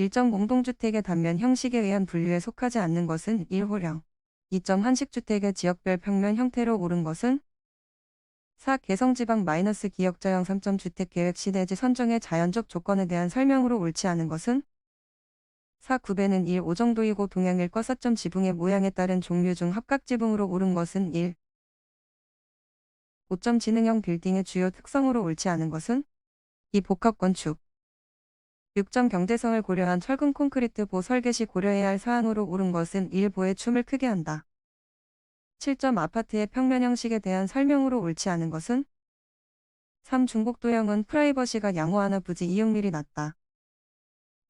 1점 공동주택의 단면 형식에 의한 분류에 속하지 않는 것은 1호령. 2점 한식주택의 지역별 평면 형태로 오른 것은 4. 개성지방 마이너스 기역자형 3점 주택계획 시대지 선정의 자연적 조건에 대한 설명으로 옳지 않은 것은 4. 9배는 1, 5 정도이고 동양일과 4점 지붕의 모양에 따른 종류 중 합각 지붕으로 오른 것은 1. 5점 지능형 빌딩의 주요 특성으로 옳지 않은 것은 2. 복합 건축 6점 경제성을 고려한 철근 콘크리트 보 설계 시 고려해야 할 사항으로 옳은 것은 1. 보의 춤을 크게 한다. 7점 아파트의 평면 형식에 대한 설명으로 옳지 않은 것은 3. 중국 도형은 프라이버시가 양호하나 부지 이용률이 낮다.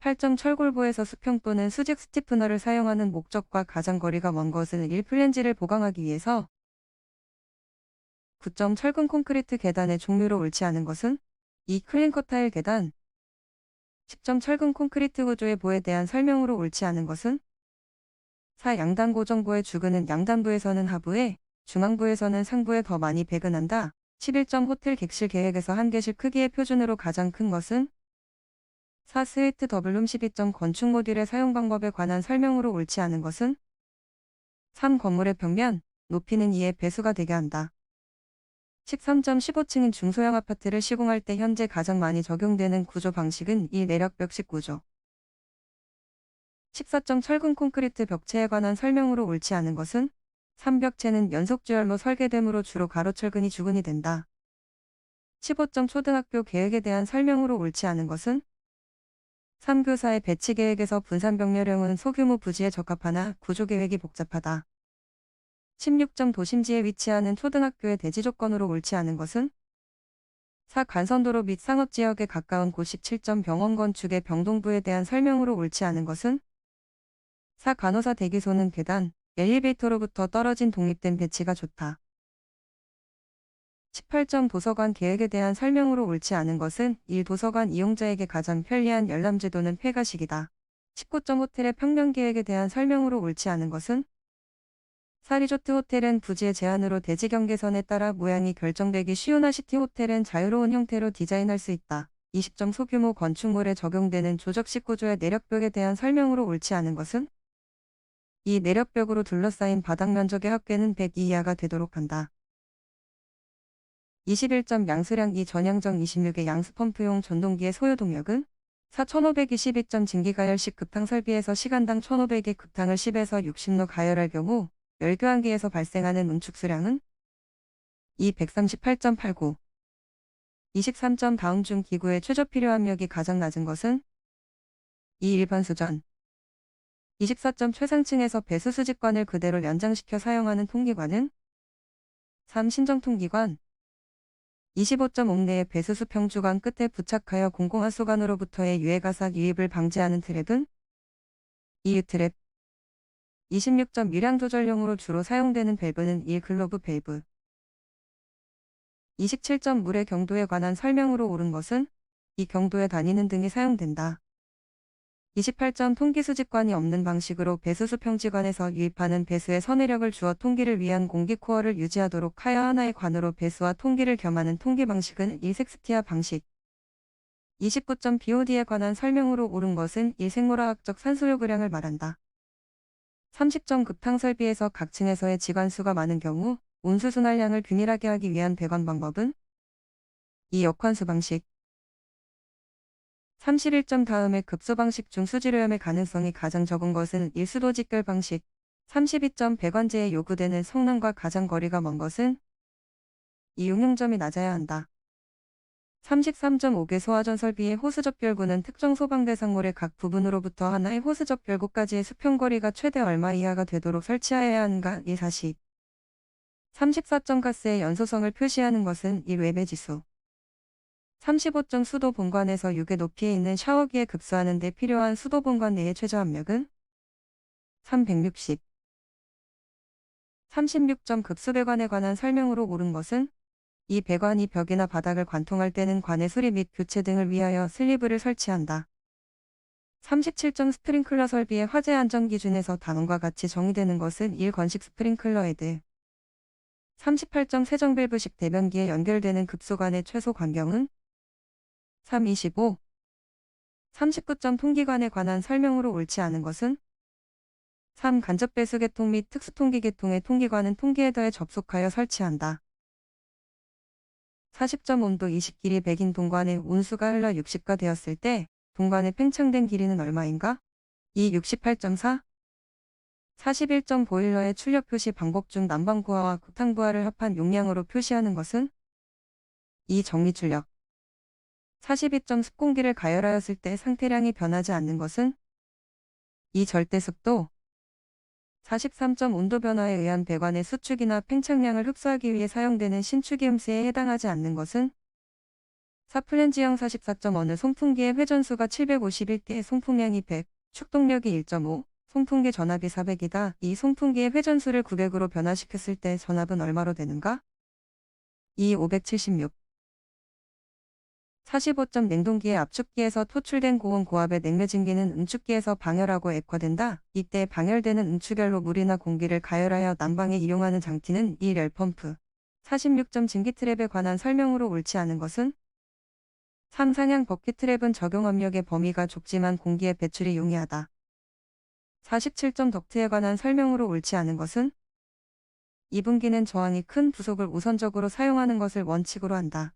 8점 철골보에서 수평 또는 수직 스티프너를 사용하는 목적과 가장 거리가 먼 것은 1. 플랜지를 보강하기 위해서 9점 철근 콘크리트 계단의 종류로 옳지 않은 것은 2. 클린커 타일 계단 10점 철근 콘크리트 구조의 보에 대한 설명으로 옳지 않은 것은 4. 양단 고정부의 주근은 양단부에서는 하부에, 중앙부에서는 상부에 더 많이 배근한다. 11점 호텔 객실 계획에서 한 개실 크기의 표준으로 가장 큰 것은 4. 스웨이트 더블룸 12점 건축 모듈의 사용 방법에 관한 설명으로 옳지 않은 것은 3. 건물의 벽면, 높이는 2의 배수가 되게 한다. 13점 15층인 중소형 아파트를 시공할 때 현재 가장 많이 적용되는 구조 방식은 이 내력벽식 구조. 14점 철근 콘크리트 벽체에 관한 설명으로 옳지 않은 것은 3벽체는 연속주열로 설계되므로 주로 가로철근이 주근이 된다. 15점 초등학교 계획에 대한 설명으로 옳지 않은 것은 3교사의 배치 계획에서 분산병렬형은 소규모 부지에 적합하나 구조 계획이 복잡하다. 16점 도심지에 위치하는 초등학교의 대지 조건으로 옳지 않은 것은 4. 간선도로 및 상업지역에 가까운 곳 17점 병원 건축의 병동부에 대한 설명으로 옳지 않은 것은 4. 간호사 대기소는 계단, 엘리베이터로부터 떨어진 독립된 배치가 좋다. 18점 도서관 계획에 대한 설명으로 옳지 않은 것은 1. 도서관 이용자에게 가장 편리한 열람제도는 폐가식이다. 19점 호텔의 평면 계획에 대한 설명으로 옳지 않은 것은 4. 리조트 호텔은 부지의 제한으로 대지 경계선에 따라 모양이 결정되기 쉬운 시티 호텔은 자유로운 형태로 디자인할 수 있다. 20점 소규모 건축물에 적용되는 조적식 구조의 내력벽에 대한 설명으로 옳지 않은 것은 이 내력벽으로 둘러싸인 바닥 면적의 합계는 100 이하가 되도록 한다. 21점 양수량 2 전향정 26의 양수펌프용 전동기의 소요 동력은 4522점 증기가열식 급탕 설비에서 시간당 1500의 급탕을 10에서 60로 가열할 경우 열교환기에서 발생하는 운축수량은 238.89 23점 다음 중 기구의 최저 필요 압력이 가장 낮은 것은 2 일반 수전. 24점 최상층에서 배수 수직관을 그대로 연장시켜 사용하는 통기관은 3 신정 통기관. 25점 옥내의 배수수 평주관 끝에 부착하여 공공하수관으로부터의 유해가삭 유입을 방지하는 트랩은 2 유 트랩 26점 유량 조절용으로 주로 사용되는 밸브는 1 글로브 밸브 27점 물의 경도에 관한 설명으로 옳은 것은 이 경도에 다니는 등이 사용된다. 28점 통기 수직관이 없는 방식으로 배수 수 평지관에서 유입하는 배수의 선회력을 주어 통기를 위한 공기 코어를 유지하도록 하여 하나의 관으로 배수와 통기를 겸하는 통기 방식은 일섹스티아 방식. 29점 BOD에 관한 설명으로 옳은 것은 일생물화학적 산소요구량을 말한다. 30점 급탕 설비에서 각 층에서의 지관수가 많은 경우 온수 순환량을 균일하게 하기 위한 배관 방법은 이 역환수 방식. 31점 다음에 급소 방식 중 수질오염의 가능성이 가장 적은 것은 일수도 직결 방식. 32점 배관제에 요구되는 성능과 가장 거리가 먼 것은 이 용용점이 낮아야 한다. 33.5개 소화전 설비의 호스 접결구는 특정 소방 대상물의 각 부분으로부터 하나의 호스 접결구까지의 수평거리가 최대 얼마 이하가 되도록 설치하여야 하는가 이 사실. 34점 가스의 연소성을 표시하는 것은 이 외배 지수. 35점 수도 본관에서 6의 높이에 있는 샤워기에 급수하는 데 필요한 수도 본관 내의 최저 압력은 360. 36점 급수배관에 관한 설명으로 옳은 것은 이 배관이 벽이나 바닥을 관통할 때는 관의 수리 및 교체 등을 위하여 슬리브를 설치한다. 37점 스프링클러 설비의 화재 안전 기준에서 단원과 같이 정의되는 것은 1건식 스프링클러 헤드. 38점 세정밸브식 대변기에 연결되는 급소관의 최소 간격은 325. 39점 통기관에 관한 설명으로 옳지 않은 것은 3. 간접 배수 계통 및 특수통기 계통의 통기관은 통기헤더에 접속하여 설치한다. 40점 온도 20길이 100인 동관에 온수가 흘러 60가 되었을 때 동관의 팽창된 길이는 얼마인가? 2. 68.4 41점 보일러의 출력 표시 방법 중 난방부하와 국탕부하를 합한 용량으로 표시하는 것은 2. 정리 출력 42점 습공기를 가열하였을 때 상태량이 변하지 않는 것은 2. 절대 습도 43점 온도 변화에 의한 배관의 수축이나 팽창량을 흡수하기 위해 사용되는 신축이 음수에 해당하지 않는 것은 4. 플랜지형 44점 어느 송풍기의 회전수가 751대 송풍량이 100, 축동력이 1.5, 송풍기 전압이 400이다. 이 송풍기의 회전수를 900으로 변화시켰을 때 전압은 얼마로 되는가? 2. 576 45점 냉동기의 압축기에서 토출된 고온 고압의 냉매진기는 응축기에서 방열하고 액화된다. 이때 방열되는 응축열로 물이나 공기를 가열하여 난방에 이용하는 장치는 이 열펌프. 46점 증기 트랩에 관한 설명으로 옳지 않은 것은 3. 상향 버킷 트랩은 적용 압력의 범위가 좁지만 공기의 배출이 용이하다. 47점 덕트에 관한 설명으로 옳지 않은 것은 2분기는 저항이 큰 부속을 우선적으로 사용하는 것을 원칙으로 한다.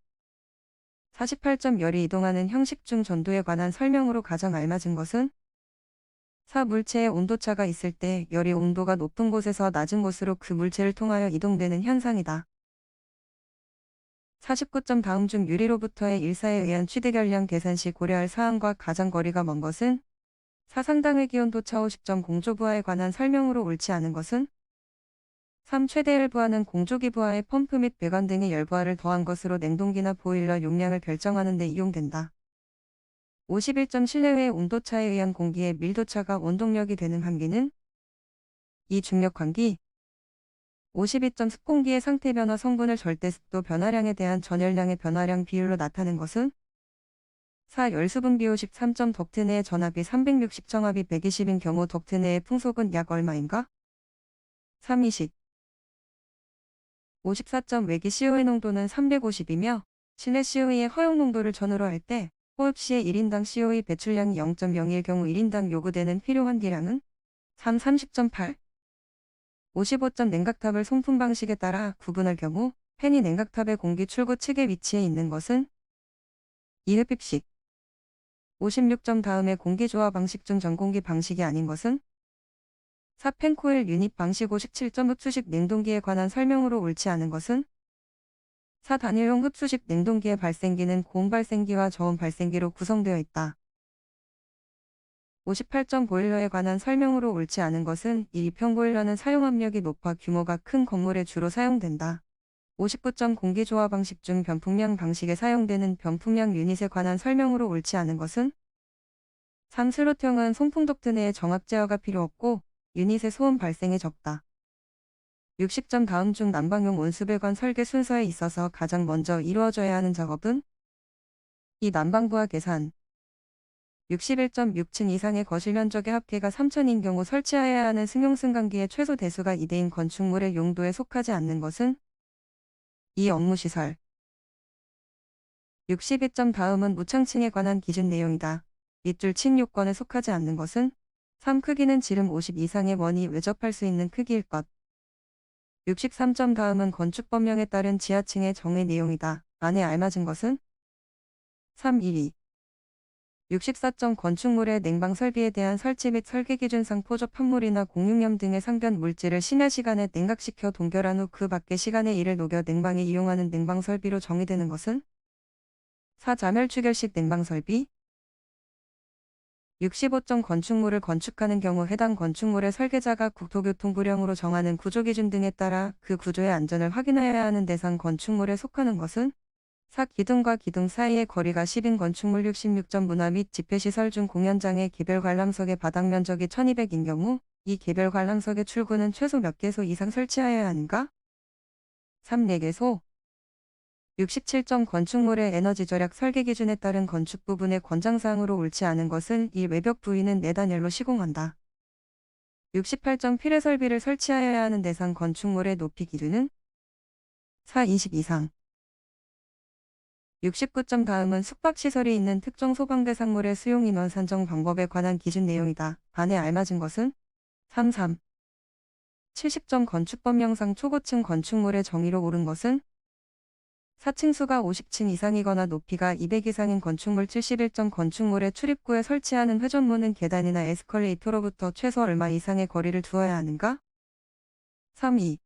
48점 열이 이동하는 형식 중 전도에 관한 설명으로 가장 알맞은 것은 4. 물체의 온도차가 있을 때 열이 온도가 높은 곳에서 낮은 곳으로 그 물체를 통하여 이동되는 현상이다. 49점 다음 중 유리로부터의 일사에 의한 취득열량 계산 시 고려할 사항과 가장 거리가 먼 것은 4. 상당의 기온도차 50점 공조부하에 관한 설명으로 옳지 않은 것은 3. 최대 열부하는 공조기 부하에 펌프 및 배관 등의 열부하를 더한 것으로 냉동기나 보일러 용량을 결정하는 데 이용된다. 51점 실내외의 온도차에 의한 공기의 밀도차가 원동력이 되는 환기는 2. 중력 환기 52점 습공기의 상태 변화 성분을 절대 습도 변화량에 대한 전열량의 변화량 비율로 나타낸 것은 4. 열수분 비율 13점 덕트 내의 전압이 360 정압이 120인 경우 덕트 내의 풍속은 약 얼마인가? 3. 이식 54점 외기 CO의 농도는 350이며 실내 CO의 허용 농도를 전후로 할 때 호흡 시에 1인당 CO의 배출량이 0.01일 경우 1인당 요구되는 필요한 기량은 3. 30.8 55점 냉각탑을 송풍 방식에 따라 구분할 경우 팬이 냉각탑의 공기 출구 측에 위치해 있는 것은 2흡입식 56점 다음에 공기조화 방식 중 전공기 방식이 아닌 것은 4. 펜코일 유닛 방식 57점 흡수식 냉동기에 관한 설명으로 옳지 않은 것은 4. 단일용 흡수식 냉동기의 발생기는 고온 발생기와 저온 발생기로 구성되어 있다. 58점 보일러에 관한 설명으로 옳지 않은 것은 이 이평 보일러는 사용 압력이 높아 규모가 큰 건물에 주로 사용된다. 59점 공기조화 방식 중 변풍량 방식에 사용되는 변풍량 유닛에 관한 설명으로 옳지 않은 것은 3. 슬롯형은 송풍 덕트 내에 정압 제어가 필요 없고 유닛의 소음 발생이 적다. 60점 다음 중 난방용 온수배관 설계 순서에 있어서 가장 먼저 이루어져야 하는 작업은 이 난방부하 계산 61.6층 이상의 거실 면적의 합계가 3천인 경우 설치하여야 하는 승용승강기의 최소 대수가 2대인 건축물의 용도에 속하지 않는 것은 이 업무시설 62점 다음은 무창층에 관한 기준 내용이다. 밑줄 층 요건에 속하지 않는 것은 3. 크기는 지름 50 이상의 원이 외접할 수 있는 크기일 것. 63점 다음은 건축법령에 따른 지하층의 정의 내용이다. 안에 알맞은 것은 3. 1위 64점 건축물의 냉방 설비에 대한 설치 및 설계 기준상 포접 판물이나 공육염 등의 상변 물질을 심야 시간에 냉각시켜 동결한 후 그 밖의 시간에 이를 녹여 냉방에 이용하는 냉방 설비로 정의되는 것은 4. 자멸 추결식 냉방 설비 65점 건축물을 건축하는 경우 해당 건축물의 설계자가 국토교통부령으로 정하는 구조기준 등에 따라 그 구조의 안전을 확인하여야 하는 대상 건축물에 속하는 것은 4. 기둥과 기둥 사이의 거리가 10인 건축물 66점 문화 및 집회시설 중 공연장의 개별 관람석의 바닥 면적이 1200인 경우 이 개별 관람석의 출구는 최소 몇 개소 이상 설치하여야 하는가? 3. 4개소 67점 건축물의 에너지 절약 설계 기준에 따른 건축 부분의 권장사항으로 옳지 않은 것은 이 외벽 부위는 4단열로 시공한다. 68점 필요 설비를 설치하여야 하는 대상 건축물의 높이 기준은 4. 20 이상 69점 다음은 숙박시설이 있는 특정 소방대상물의 수용 인원 산정 방법에 관한 기준 내용이다. 반에 알맞은 것은 33. 70점 건축법령상 초고층 건축물의 정의로 옳은 것은 4층수가 50층 이상이거나 높이가 200 이상인 건축물 71점 건축물의 출입구에 설치하는 회전문은 계단이나 에스컬레이터로부터 최소 얼마 이상의 거리를 두어야 하는가? 3.2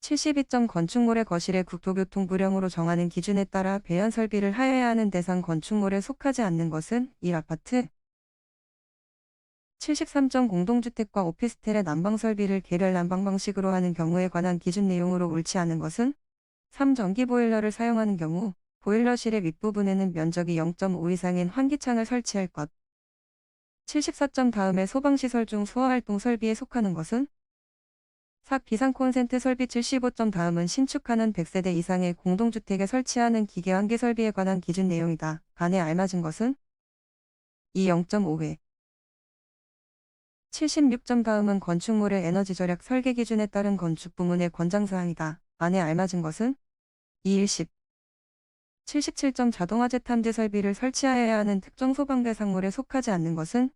72점 건축물의 거실의 국토교통 부령으로 정하는 기준에 따라 배연 설비를 하여야 하는 대상 건축물에 속하지 않는 것은 1 아파트? 73점 공동주택과 오피스텔의 난방 설비를 개별 난방 방식으로 하는 경우에 관한 기준 내용으로 옳지 않은 것은 3. 전기 보일러를 사용하는 경우 보일러실의 윗부분에는 면적이 0.5 이상인 환기창을 설치할 것. 74점 다음에 소방시설 중 소화활동 설비에 속하는 것은 4. 비상 콘센트 설비 75점 다음은 신축하는 100세대 이상의 공동주택에 설치하는 기계 환기 설비에 관한 기준 내용이다. 반에 알맞은 것은 2. 0.5회 76점 다음은 건축물의 에너지 절약 설계 기준에 따른 건축 부문의 권장사항이다. 안에 알맞은 것은 2일십. 77점 자동화재 탐지 설비를 설치하여야 하는 특정 소방 대 상물에 속하지 않는 것은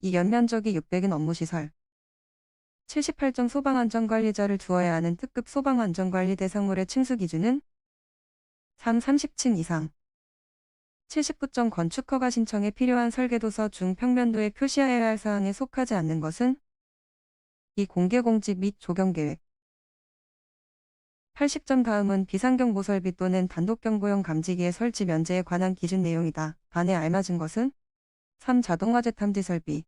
이 연면적이 600인 업무시설. 78점 소방안전관리자를 두어야 하는 특급 소방안전관리 대상물의 층수 기준은 3. 30층 이상. 79점 건축허가 신청에 필요한 설계도서 중 평면도에 표시하여야 할 사항에 속하지 않는 것은 이 공개공지 및 조경계획 80점 다음은 비상경보 설비 또는 단독경보용 감지기의 설치 면제에 관한 기준 내용이다. 반에 알맞은 것은 3. 자동화재 탐지 설비